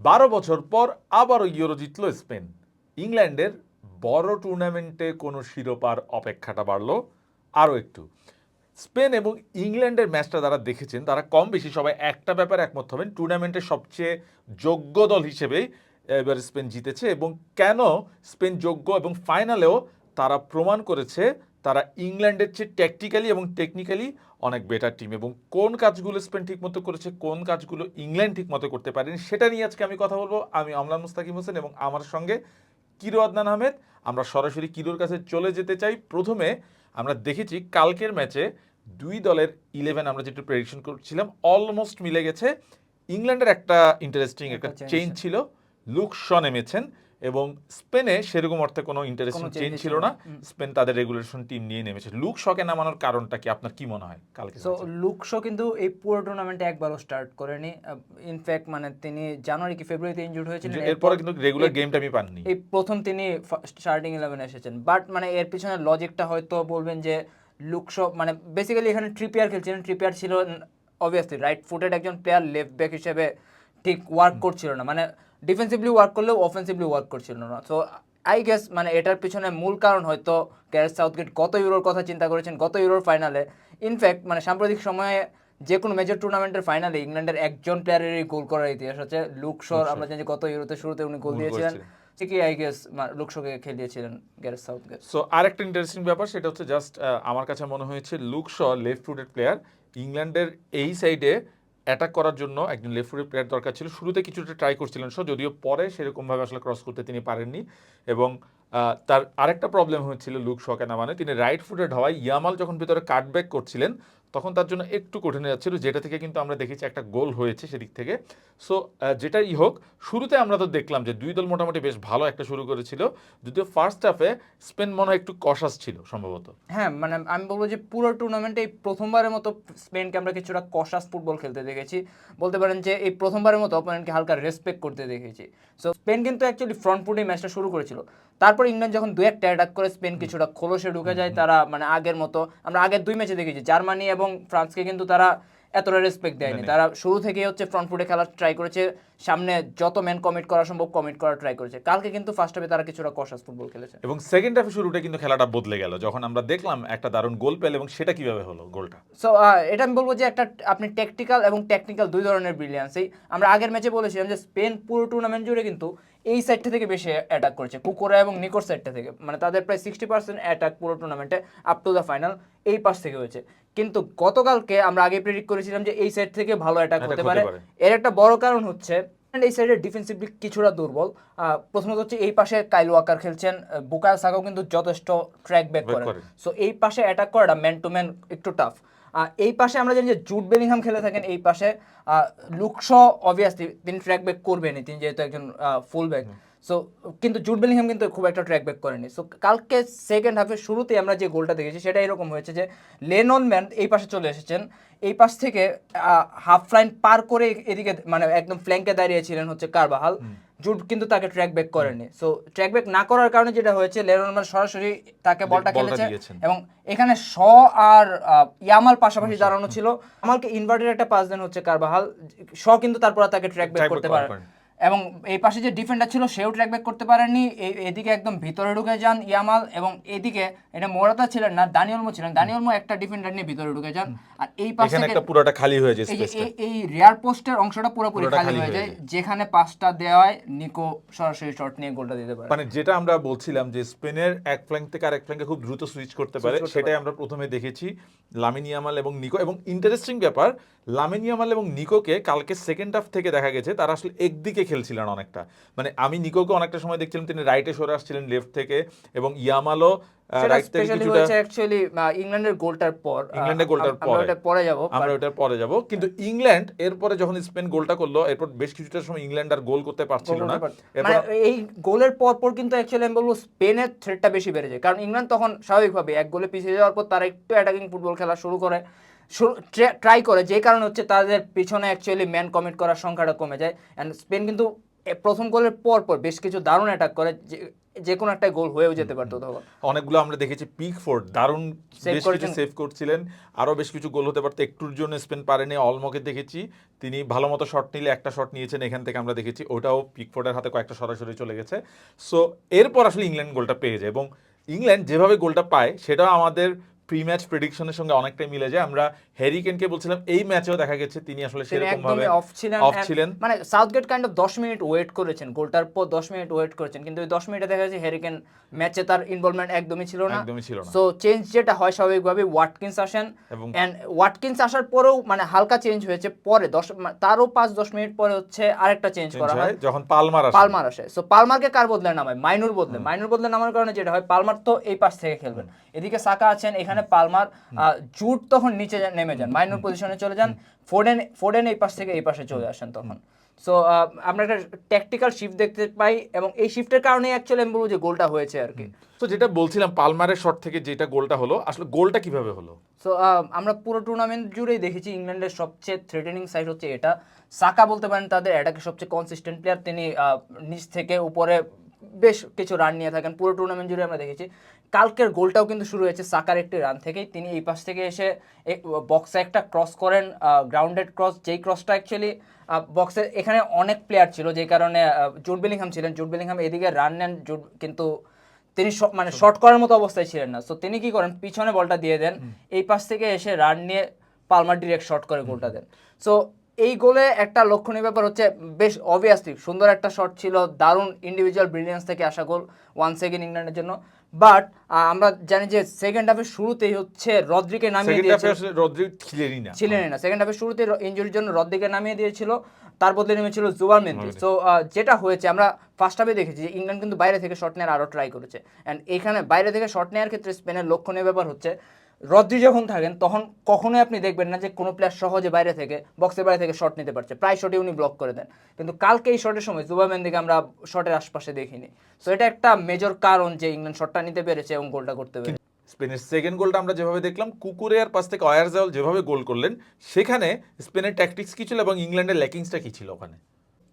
বারো বছর পর আবারও ইউরো জিতল স্পেন। ইংল্যান্ডের বড় টুর্নামেন্টে কোনো শিরোপার অপেক্ষাটা বাড়লো আরও একটু। স্পেন এবং ইংল্যান্ডের ম্যাচটা যারা দেখেছেন, তারা কম বেশি সবাই একটা ব্যাপারে একমত হবেন, টুর্নামেন্টের সবচেয়ে যোগ্য দল হিসেবেই এবার স্পেন জিতেছে এবং কেন স্পেন যোগ্য এবং ফাইনালেও তারা প্রমাণ করেছে তারা ইংল্যান্ডের চেয়ে ট্যাকটিক্যালি এবং টেকনিক্যালি অনেক বেটার টিম এবং কোন কাজগুলো স্পেন ঠিকমতো করেছে কোন কাজগুলো ইংল্যান্ড ঠিকমতো করতে পারেনি সেটা নিয়ে আজকে আমি কথা বলব। আমি অমলান মুস্তাকিম হোসেন এবং আমার সঙ্গে কিরো আদনান আহমেদ। আমরা সরাসরি কিরোর কাছে চলে যেতে চাই। প্রথমে আমরা দেখেছি কালকের ম্যাচে দুই দলের ইলেভেন আমরা যেটা প্রেডিকশন করছিলাম অলমোস্ট মিলে গেছে। ইংল্যান্ডের একটা ইন্টারেস্টিং একটা একটা চেঞ্জ ছিল। লুক শ নেমেছেন এবং স্পেনে সেরকম অর্থে কোনো ইন্টারেস্টিং চেঞ্জ ছিল না। স্পেন তাদের রেগুলেশন টিম নিয়ে নেমেছে। লুক শকে নামানোর কারণটা কি? আপনার কি মনে হয়? কালকে সো লুকশো কিন্তু এই পুরো টুর্নামেন্টে একবারও স্টার্ট করেনি। ইনফ্যাক্ট মানে তিনি জানুয়ারি কি ফেব্রুয়ারিতে ইনজুর্ড হয়েছিলেন। এরপরে কিন্তু রেগুলার গেমটা আমি পাননি। এই প্রথম তিনি স্টার্টিং ইলেভেনে এসেছেন। বাট মানে এর পিছনে লজিকটা হয়তো বলবেন যে লুকশো মানে বেসিক্যালি এখানে ট্রিপিয়ার খেলছিলেন। ট্রিপিয়ার ছিল অবভিয়াসলি রাইট ফুটেড একজন প্লেয়ার লেফট ব্যাক হিসেবে ঠিক ওয়ার্ক করছিল না। মানে ডিফেন্সিভলি ওয়ার্ক করলেও অফেন্সিভলি ওয়ার্ক করছিল না। সো আই গেস মানে এটার পিছনে মূল কারণ হয়তো গ্যারেট সাউথগেট গত ইউরোর কথা চিন্তা করেছেন গত ইউরোর ফাইনালে ইনফ্যাক্ট মানে সাম্প্রতিক সময়ে যে কোনো মেজর টুর্নামেন্টের ফাইনালে ইংল্যান্ডের একজন প্লেয়ারেরই গোল করার ইতিহাস আছে। লুকশোর আমরা জানি গত ইউরোতে শুরুতে উনি গোল দিয়েছিলেন। ঠিকই আই গেস লুকশোকে খেলিয়েছিলেন গ্যারেট সাউথগেট সো আরেকটা ইন্টারেস্টিং ব্যাপার সেটা হচ্ছে জাস্ট আমার কাছে মনে হয়েছে Luke Shaw left footed player ইংল্যান্ডের এই সাইডে অ্যাটাক করার জন্য একজন লেফট প্লেয়ার দরকার ছিল। শুরুতে কিছুটা ট্রাই করছিলেন সো, যদিও পরে সেরকমভাবে আসলে ক্রস করতে তিনি পারেননি। এবং তার আরেকটা প্রবলেম হয়েছিল লুক শকে না মানে তিনি রাইট ফুটে ঢাওয়ায় ইয়ামাল যখন ভিতরে কাটব্যাক করছিলেন তখন তার জন্য একটু কঠিন হয়ে যাচ্ছিল যেটা থেকে কিন্তু আমরা দেখেছি একটা গোল হয়েছে সেদিক থেকে। সো যেটাই হোক শুরুতে আমরা তো দেখলাম যে দুই দল মোটামুটি বেশ ভালো একটা শুরু করেছিল। যদিও ফার্স্ট হাফে স্পেন মনে হয় একটু কষাস ছিল সম্ভবত। হ্যাঁ মানে আমি বলব যে পুরো টুর্নামেন্টে এই প্রথমবারের মতো স্পেনকে আমরা কিছুটা কষাস ফুটবল খেলতে দেখেছি। বলতে পারেন যে এই প্রথমবারের মতো অপোনেন্টকে হালকা রেসপেক্ট করতে দেখেছি। সো স্পেন কিন্তু অ্যাকচুয়ালি ফ্রন্ট ফুটে ম্যাচটা শুরু করেছিল। তারপর ইংল্যান্ড যখন দু একটা অ্যাটাক করে স্পেন কিছুটা খোলসে ঢুকে যায় তারা মানে আগের মতো আমরা আগের দুই ম্যাচে দেখেছি জার্মানি এবং ফ্রান্সকে কিন্তু তারা এতটা রেসপেক্ট দেয়নি। তারা শুরু থেকেই হচ্ছে ফ্রন্ট ফুটে খেলার ট্রাই করেছে সামনে যত ম্যান কমিট করা সম্ভব কমিট করার ট্রাই করেছে। কালকে কিন্তু ফার্স্ট হাফে তারা কিছুটা কষাস ফুটবল খেলেছে। এবং সেকেন্ড হাফে শুরুটা কিন্তু খেলাটা বদলে গেল। যখন আমরা দেখলাম একটা দারুণ গোল পেল এবং সেটা কীভাবে হলো গোলটা সো এটা আমি বলব যে একটা আপনি টেকটিক্যাল এবং টেকনিক্যাল দুই ধরনের ব্রিলিয়ান্সই আমরা আগের ম্যাচে বলেছিলাম যে স্পেন পুরো টুর্নামেন্ট জুড়ে কিন্তু এই সাইডটা থেকে বেশি অ্যাটাক করেছে কুকুরা এবং নিকোর সাইডটা থেকে। মানে তাদের প্রায় সিক্সটি পার্সেন্ট অ্যাটাক পুরো টুর্নামেন্টে আপ টু দ্য ফাইনাল এই পাশ থেকে হয়েছে। কিন্তু গতকালকে আমরা আগে প্রেডিক্ট করেছিলাম যে এই সাইড থেকে ভালো অ্যাটাক হতে পারে। এর একটা বড় কারণ হচ্ছে এই সাইডে ডিফেন্সিভলি কিছুটা দুর্বল। প্রথমত হচ্ছে এই পাশে কাইল ওয়াকার খেলছেন বুকায় সাকাও কিন্তু যথেষ্ট ট্র্যাক ব্যাক করেন। সো এই পাশে অ্যাটাক করাটা ম্যান টু ম্যান একটু টাফ এই পাশে আমরা জানি যে জুট বেলিংহাম খেলে থাকেন এই পাশে। লুকশ অবভিয়াসলি তিনি ট্র্যাক ব্যাক করবেনই। তিনি যেহেতু একজন ফুল ব্যাক সো কিন্তু জুট বেলিংহাম কিন্তু খুব একটা ট্র্যাক ব্যাক করেনি। সো কালকে সেকেন্ড হাফের শুরুতেই আমরা যে গোলটা দেখেছি সেটা এরকম হয়েছে যে লেনন ম্যান এই পাশে চলে এসেছেন। এই পাশ থেকে হাফ লাইন পার করে এদিকে মানে একদম ফ্ল্যাঙ্কে দাঁড়িয়েছিলেন হচ্ছে কারবাহাল জুট কিন্তু তাকে ট্র্যাক ব্যাক করেনি। সো ট্র্যাক ব্যাক না করার কারণে যেটা হয়েছে লেনন ম্যান সরাসরি তাকে বলটা খেলেছে এবং এখানে শ আর ইয়ামাল পাশাপাশি দাঁড়ানো ছিল। আমালকে ইনভার্টেড একটা পাস দেন হচ্ছে কারবাহাল শ কিন্তু তারপর তাকে ট্র্যাক ব্যাক করতে পরে। এবং এই পাশে যে ডিফেন্ডার ছিল সেও ট্র্যাক ব্যাক করতে পারেনি। এই- এদিকে একদম ভিতরে ঢুকে যান ইয়ামাল এবং এদিকে এটা মোরাতা ছিলেন না দানিয়লমো ছিলেন। দানিয়লমো একটা ডিফেন্ডার নিয়ে ভিতরে ঢুকে যান। আর এই পাশে একটা পুরোটা খালি হয়ে যায় এই রেয়ার পোস্টের অংশটা পুরোপুরি খালি হয়ে যায়। যায়। যেখানে পাসটা দেওয়ায় নিকো সরাসরি শট নিয়ে গোলটা দিতে পারে। মানে যেটা আমরা বলছিলাম যে স্পেনের এক ফ্ল্যাঙ্ক থেকে আরেক ফ্ল্যাঙ্কে খুব দ্রুত সুইচ করতে পারে সেটাই আমরা প্রথমে দেখেছি লামিনিয়ামাল এবং নিকো। এবং ইন্টারেস্টিং ব্যাপার লামিনিয়ামাল এবং নিকোকে কালকে সেকেন্ড হাফ থেকে দেখা গেছে তারা আসলে একদিকে খেলছিলেন অনেকটা। মানে আমি নিকোকে অনেকটা সময় দেখছিলাম তিনি রাইটে সরে আসছিলেন লেফট থেকে এবং ইয়ামালও রাইট থেকে কিছুটা অ্যাকচুয়ালি ইংল্যান্ডের গোলটার পর ইংল্যান্ডের গোলটার আমরা পরে। যাব আমরা ওটার পরে যাব। কিন্তু ইংল্যান্ড এরপরে যখন স্পেন গোলটা করল এরপর বেশ কিছুটা সময় ইংল্যান্ড আর গোল করতে পারছিল না। মানে এই গোলের পর পর কিন্তু অ্যাকচুয়ালি আমি বলব স্পেনের থ্রেটটা বেশি বেড়ে যায়। কারণ ইংল্যান্ড তখন স্বাভাবিকভাবে এক গোলে পিছিয়ে যাওয়ার পর তারা একটু অ্যাটাকিং ফুটবল খেলা শুরু করে। ট্রাই করে যে কারণে হচ্ছে তাদের পিছনে অ্যাকচুয়ালি ম্যান কমিট করার সংখ্যাটা কমে যায়। অ্যান্ড স্পেন কিন্তু প্রথম গোলের পর পর বেশ কিছু দারুণ অ্যাটাক করে যে- কোনো একটা গোল হয়েও যেতে পারতো তখন। অনেকগুলো আমরা দেখেছি পিক ফোর্ড দারুণ বেশ কিছু সেভ করছিলেন। আরও বেশ কিছু গোল হতে পারতো একটুর জন্য স্পেন পারেনি অলমকে দেখেছি। তিনি ভালো মতো শট নিলে একটা শট নিয়েছেন এখান থেকে আমরা দেখেছি ওটাও পিকফোর্ডের হাতে কয়েকটা সরাসরি চলে গেছে। সো এরপর আসলে ইংল্যান্ড গোলটা পেয়ে যায় এবং ইংল্যান্ড যেভাবে গোলটা পায় সেটাও আমাদের প্রি ম্যাচ প্রেডিকশনের সঙ্গে অনেকটাই মিলে যায়। আমরা হ্যারিকেনকে বলছিলাম এই ম্যাচেও দেখা গেছে তিনি আসলে সেরকম ভাবে অফ ছিলেন অফ ছিলেন। মানে সাউথগেট কাইন্ড অফ দশ মিনিট ওয়েট করেছেন গোলটার পর দশ মিনিট ওয়েট করেছেন কিন্তু ওই দশ মিনিটে দেখা যাচ্ছে হ্যারিকেন ম্যাচে তার ইনভলভমেন্ট একদমই ছিল না। একদমই ছিল না। সো চেঞ্জ যেটা হয় স্বাভাবিকভাবে ওয়াটকিন্স আসেন এবং অ্যান্ড ওয়াটকিন্স আসার পরেও মানে হালকা চেঞ্জ হয়েছে পরে দশ মা- তারও পাঁচ দশ মিনিট পরে হচ্ছে আরেকটা চেঞ্জ করা হয় হয়। যখন পালমার আসে। পালমার আসে। সো পালমারকে কার বদলে নামায়? মাইনুর বদলে। মাইনুর বদলে নামার কারণে যেটা হয় পালমার তো এই পাশ থেকে খেলবেন। এদিকে সাকা আছেন এখানে পালমার জুট তখন নিচে যা- নেমে যান মাইনুর পজিশনে চলে যান ফোডেন ফোডেন এই পাশ থেকে এই পাশে চলে আসেন তখন। সো আমরা একটা ট্যাকটিক্যাল শিফট দেখতে পাই এবং এই শিফটের কারণে অ্যাকচুয়ালি আমি বলব যে গোলটা হয়েছে আর কি। তো যেটা বলছিলাম পালমারের শট থেকে যেটা গোলটা হলো আসলে গোলটা কীভাবে হলো? সো আমরা পুরো টুর্নামেন্ট জুড়েই দেখেছি ইংল্যান্ডের সবচেয়ে থ্রেটেনিং সাইড হচ্ছে এটা। সাকা বলতে পারেন তাদের অ্যাটাকে সবচেয়ে কনসিস্টেন্ট প্লেয়ার তিনি নিচ থেকে উপরে বেশ কিছু রান নিয়ে থাকেন। পুরো টুর্নামেন্ট জুড়ে আমরা দেখেছি। কালকের গোলটাও কিন্তু শুরু হয়েছে সাকার একটি রান থেকেই। তিনি এই পাশ থেকে এসে বক্সে একটা ক্রস করেন গ্রাউন্ডেড ক্রস যেই ক্রসটা অ্যাকচুয়ালি বক্সের এখানে অনেক প্লেয়ার ছিল যেই কারণে জুট বেলিংহাম ছিলেন। জুট বেলিংহাম এদিকে রান নেন জুট কিন্তু তিনি শ- মানে শর্ট করার মতো অবস্থায় ছিলেন না। সো তিনি কি করেন? পিছনে বলটা দিয়ে দেন। এই পাশ থেকে এসে রান নিয়ে পালমার ডিরেক্ট শট করে গোলটা দেন। সো এই গোলে একটা লক্ষণীয় ব্যাপার হচ্ছে বেশ অবভিয়াসলি সুন্দর একটা শট ছিল দারুণ ইন্ডিভিজুয়াল ব্রিলিয়েন্স থেকে আসা গোল ওয়ান সেকেন্ড ইংল্যান্ডের জন্য। বাট আমরা জানি যে সেকেন্ড হাফের শুরুতেই হচ্ছে রদ্রিকে নামিয়ে দিয়েছে আসলে রদ্রি ছিলেনই না। ছিলেন না। সেকেন্ড হাফের শুরুতে ইনজুরির জন্য রদ্রিকে নামিয়ে দিয়েছিল। তার বদলে নেমেছিল মেন্দি মেন্দি। সো যেটা হয়েছে আমরা ফার্স্ট হাফে দেখেছি যে ইংল্যান্ড কিন্তু বাইরে থেকে শট নেওয়ার আরও ট্রাই করেছে। অ্যান্ড এখানে বাইরে থেকে শট নেওয়ার ক্ষেত্রে স্পেনের লক্ষণীয় ব্যাপার হচ্ছে রদ্রি যখন থাকেন তখন কখনোই আপনি দেখবেন না যে কোনো প্লেয়ার সহজে বাইরে থেকে বক্সের বাইরে থেকে শট নিতে পারছে। প্রায় শটে উনি ব্লক করে দেন। কিন্তু কালকে এই শটের সময় জুবা মেন্দিকে আমরা শটের আশপাশে দেখিনি। সো এটা একটা মেজর কারণ যে ইংল্যান্ড শটটা নিতে পেরেছে এবং গোলটা করতে পেরেছে। স্পেনের সেকেন্ড গোলটা আমরা যেভাবে দেখলাম কুকুরের পাশ থেকে অয়ারজাল যেভাবে গোল করলেন সেখানে স্পেনের ট্যাকটিক্স কি ছিল এবং ইংল্যান্ডের ল্যাকিংসটা কী ছিল ওখানে?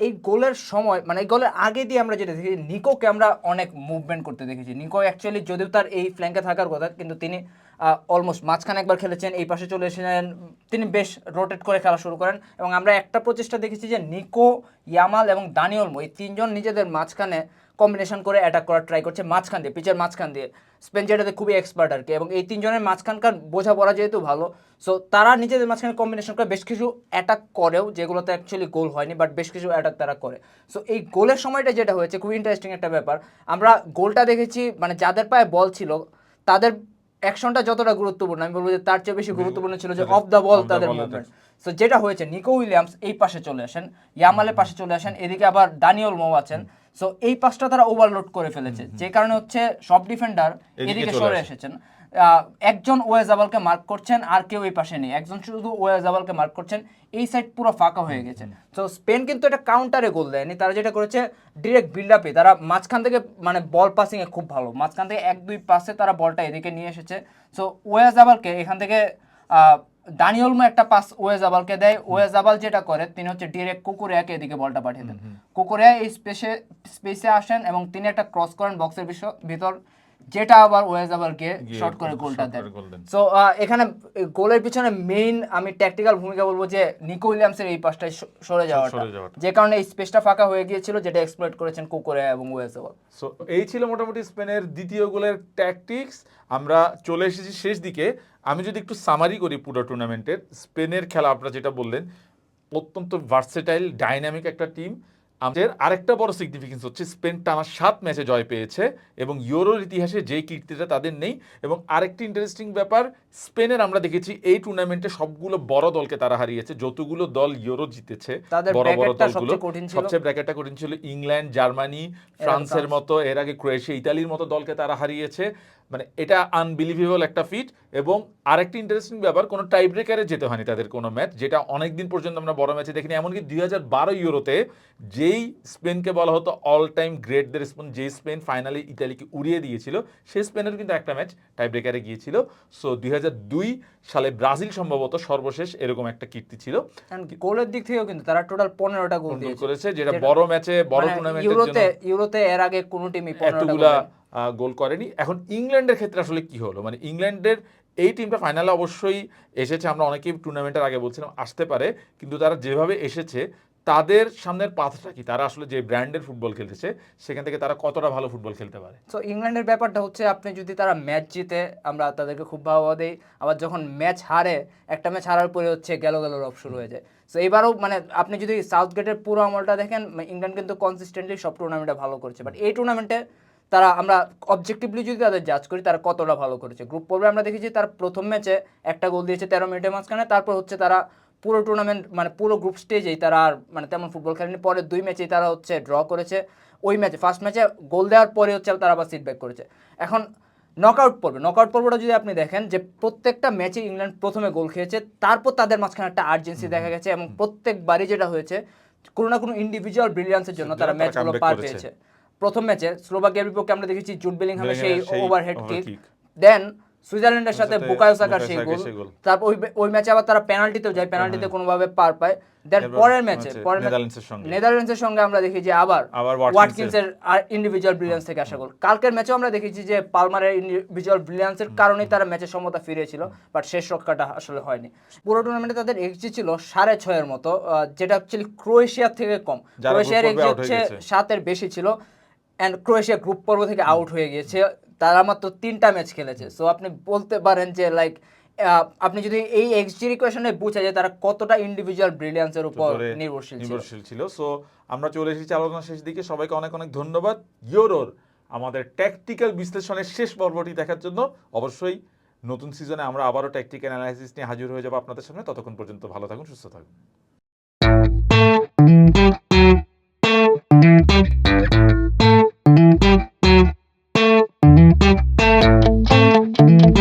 এই গোলের সময় মানে এই গোলের আগে দিয়ে আমরা যেটা দেখেছি নিকোকে আমরা অনেক মুভমেন্ট করতে দেখেছি। নিকো অ্যাকচুয়ালি যদিও তার এই ফ্ল্যাঙ্কে থাকার কথা কিন্তু তিনি অলমোস্ট মাঝখানে একবার খেলেছেন, এই পাশে চলে এসেছেন, তিনি বেশ রোটেট করে খেলা শুরু করেন এবং আমরা একটা প্রচেষ্টা দেখেছি যে নিকো, ইয়ামাল এবং দানি দানিওলমো এই তিনজন নিজেদের মাঝখানে কম্বিনেশন করে অ্যাটাক করার ট্রাই করছে, মাঝখান দিয়ে পিচের মাঝখান দিয়ে। স্পেন যেটাতে খুবই এক্সপার্ট আর কি এবং এই তিনজনের মাঝখানকার বোঝাপড়া যেহেতু ভালো সো তারা নিজেদের মাঝখানে কম্বিনেশন করে বেশ কিছু অ্যাটাক করেও, যেগুলোতে অ্যাকচুয়ালি গোল হয়নি বাট বেশ কিছু অ্যাটাক তারা করে। সো এই গোলের সময়টা যেটা হয়েছে খুব ইন্টারেস্টিং একটা ব্যাপার। আমরা গোলটা দেখেছি মানে যাদের পায়ে বল ছিল, তাদের অ্যাকশনটা যতটা গুরুত্বপূর্ণ আমি বলব যে তার চেয়ে বেশি গুরুত্বপূর্ণ ছিল যে অফ দ্য বল তাদের মুভমেন্ট সো যেটা হয়েছে নিকো উইলিয়ামস এই পাশে চলে আসেন ইয়ামালের পাশে চলে আসেন এদিকে আবার দানিয়েল মো আছেন। সো এই পাশটা তারা ওভারলোড করে ফেলেছে। যে কারণে হচ্ছে সব ডিফেন্ডার এদিকে সরে এসেছেন। একজন ওয়েজাবালকে মার্ক করছেন আর কেউ এই পাশে নেই। একজন শুধু ওয়েজাবালকে মার্ক করছেন এই সাইড পুরো ফাঁকা হয়ে গেছে। তো স্পেন কিন্তু এটা কাউন্টারে গোল দেয়নি। তারা যেটা করেছে ডিরেক্ট বিল্ড আপে তারা মাঝখান থেকে মানে বল পাসিংয়ে খুব ভালো। মাঝখান থেকে এক দুই পাসে তারা বলটা এদিকে নিয়ে এসেছে। সো ওয়েজাবালকে এখান থেকে দানিওলমো একটা পাস ওয়েজাবালকে দেয়। ওয়েজাবাল যেটা করে তিনি হচ্ছে ডিরেক্ট কুকুরিয়াকে এদিকে বলটা পাঠিয়ে দেন। কুকুরিয়া এই স্পেসে স্পেসে আসেন এবং তিনি একটা ক্রস করেন বক্সের ভিতর। যেটা আবার ওয়েজাবালকে শর্ট করে গোলটা দেন। সো এখানে গোলের পিছনে মেইন আমি ট্যাকটিক্যাল ভূমিকা বলব যে নিকো উইলিয়ামসের এই পাশটায় যাওয়াটা সরে যাওয়াটা। যে কারণে এই স্পেসটা ফাঁকা হয়ে গিয়েছিল যেটা এক্সপ্লয়েট করেছেন কুকুরে এবং ওয়েজাবাল সো এই ছিল মোটামুটি স্পেনের দ্বিতীয় গোলের ট্যাকটিক্স আমরা চলে এসেছি শেষ দিকে। আমি যদি একটু সামারি করি পুরো টুর্নামেন্টের স্পেনের খেলা আপনারা যেটা বললেন অত্যন্ত ভার্সেটাইল ডাইনামিক একটা টিম আমাদের আরেকটা বড় সিগনিফিকেন্স হচ্ছে স্পেন টানা সাত ম্যাচে জয় পেয়েছে এবং ইউরোর ইতিহাসে যেই কীর্তিটা তাদের নেই এবং আরেকটি ইন্টারেস্টিং ব্যাপার স্পেনের আমরা দেখেছি এই টুর্নামেন্টে সবগুলো বড় দলকে তারা হারিয়েছে। যতগুলো দল ইউরো জিতেছে বড় বড় দলগুলো। সবচেয়ে ব্র্যাকেটটা কঠিন ছিল ইংল্যান্ড জার্মানি ফ্রান্সের মতো এর আগে ক্রোয়েশিয়া ইতালির মতো দলকে তারা হারিয়েছে। মানে এটা আনবিলিভেবল একটা ফিট এবং আরেকটি ইন্টারেস্টিং ব্যাপার কোনো টাই ব্রেকারে যেতে হয়নি তাদের কোনো ম্যাচ যেটা অনেকদিন পর্যন্ত আমরা বড় ম্যাচে দেখিনি। এমনকি দুই হাজার বারো ইউরোতে যে যেই স্পেনকে বলা হতো অল টাইম গ্রেটদের স্পেন যেই স্পেন ফাইনালি ইতালিকে উড়িয়ে দিয়েছিল সেই স্পেনের কিন্তু একটা ম্যাচ টাই ব্রেকারে গিয়েছিল। সো দুই সালে ব্রাজিল সম্ভবত সর্বশেষ এরকম একটা কীর্তি ছিল। গোলের দিক থেকেও কিন্তু তারা টোটাল পনেরোটা গোল করেছে যেটা বড় ম্যাচে বড় মানে টুর্নামেন্টের ইউরোতে এর আগে কোনো টিমই এতগুলা গোল করেনি। এখন ইংল্যান্ডের ক্ষেত্রে আসলে কি হলো? মানে ইংল্যান্ডের এই টিমটা ফাইনালে অবশ্যই এসেছে আমরা অনেকেই টুর্নামেন্টের আগে বলছিলাম আসতে পারে। কিন্তু তারা যেভাবে এসেছে তাদের সামনের পাথটা কি? তারা আসলে যে ব্র্যান্ডের ফুটবল খেলতেছে, সেখান থেকে তারা কতটা ভালো ফুটবল খেলতে পারে? সো ইংল্যান্ডের ব্যাপারটা হচ্ছে, আপনি যদি তারা ম্যাচ জিতে, আমরা তাদেরকে খুব ভালো দিই, আবার যখন ম্যাচ হারে, একটা ম্যাচ হারার পরে হচ্ছে গেল গেল রব শুরু হয়ে যায়। সো এবারও মানে আপনি যদি সাউথ গেটের পুরো আমলটা দেখেন মানে ইংল্যান্ড কিন্তু কনসিস্টেন্টলি সব টুর্নামেন্টে ভালো করছে। বাট এই টুর্নামেন্টে তারা, আমরা অবজেক্টিভলি যদি তাদের জাজ করি, তারা কতটা ভালো করেছে? গ্রুপ পর্বে আমরা দেখেছি তারা প্রথম ম্যাচে একটা গোল দিয়েছে তেরো মিনিটের মাঝখানে, তারপর হচ্ছে তারা পুরো টুর্নামেন্ট মানে পুরো গ্রুপ স্টেজেই তারা আর মানে তেমন ফুটবল খেলেনি। পরে দুই ম্যাচেই তারা হচ্ছে ড্র করেছে। ওই ম্যাচে ফার্স্ট ম্যাচে গোল দেওয়ার পরে হচ্ছে তারা আবার সিটব্যাক করেছে। এখন নকআউট পর্বে নকআউট পর্বটা যদি আপনি দেখেন যে প্রত্যেকটা ম্যাচে ইংল্যান্ড প্রথমে গোল খেয়েছে তারপর তাদের মাঝখানে একটা আর্জেন্সি দেখা গেছে এবং প্রত্যেকবারই যেটা হয়েছে কোনো না কোনো ইন্ডিভিজুয়াল ব্রিলিয়ান্সের জন্য তারা ম্যাচগুলো পার পেয়েছে। প্রথম ম্যাচে স্লোভাকিয়ার বিপক্ষে আমরা দেখেছি জুট বেলিংহামের সেই ওভারহেড কিক দেন সুইজারল্যান্ডের সাথে সাথে বুকায়ো সাকার সেই গোল। তারপর ওই ওই ম্যাচে আবার তারা পেনাল্টিতেও যায় পেনাল্টিতে কোনোভাবে পার পায়। দেন পরের ম্যাচে পরের নেদারল্যান্ডসের সঙ্গে। নেদারল্যান্ডসের সঙ্গে আমরা দেখি যে আবার ওয়াটকিন্সের- আর ইন্ডিভিজুয়াল ব্রিলিয়ান্স থেকে আসা গোল। কালকের ম্যাচেও আমরা দেখেছি যে পালমারের ইন্ডিভিজুয়াল ব্রিলিয়ান্সের কারণেই তারা ম্যাচের সমতা ফিরেছিল বাট শেষ রক্ষাটা আসলে হয়নি। পুরো টুর্নামেন্টে তাদের এক্সজি ছিল সাড়ে ছয়ের মতো যেটা অ্যাকচুয়ালি ক্রোয়েশিয়ার থেকে কম। ক্রোয়েশিয়ার এক্সজি হচ্ছে। সাতের বেশি ছিল অ্যান্ড ক্রোয়েশিয়া গ্রুপ পর্ব থেকে আউট হয়ে গিয়েছে। তারা মাত্র তিনটা ম্যাচ খেলেছে। সো আপনি বলতে পারেন যে লাইক আপনি যদি এই এক্সজি ইকুয়েশনে বুঝে যায় তারা কতটা ইন্ডিভিজুয়াল ব্রিলিয়ান্সের উপর নির্ভরশীল ছিল। নির্ভরশীল ছিল। সো আমরা চলে এসেছি আলোচনা শেষ দিকে। সবাইকে অনেক অনেক ধন্যবাদ। ইউরোর আমাদের ট্যাকটিক্যাল বিশ্লেষণের শেষ পর্বটি দেখার জন্য অবশ্যই নতুন সিজনে আমরা আবারও ট্যাকটিক্যাল অ্যানালাইসিস নিয়ে হাজির হয়ে যাব আপনাদের সামনে। ততক্ষণ পর্যন্ত ভালো থাকুন সুস্থ থাকুন।